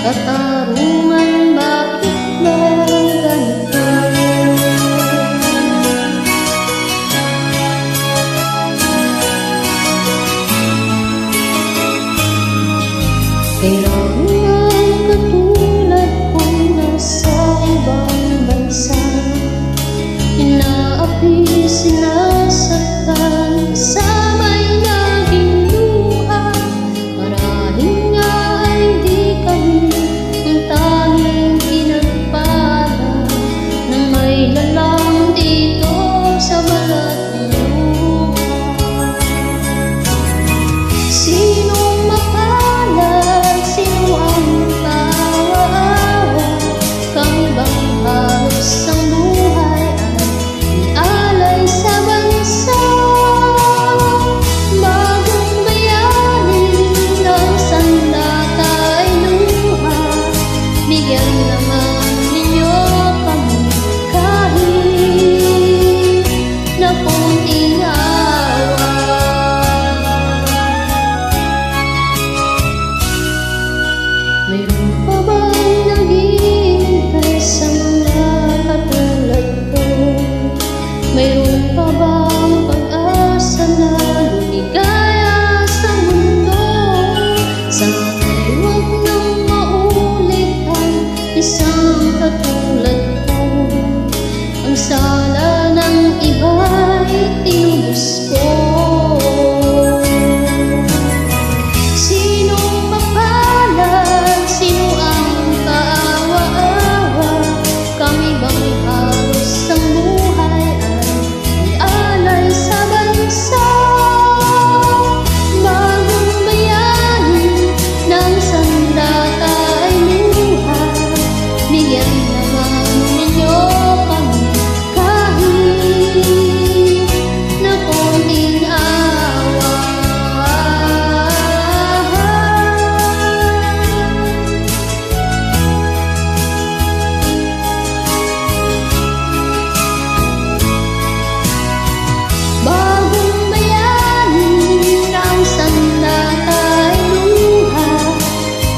Katarungan bakit mo ganito? Pero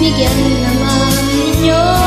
begin among your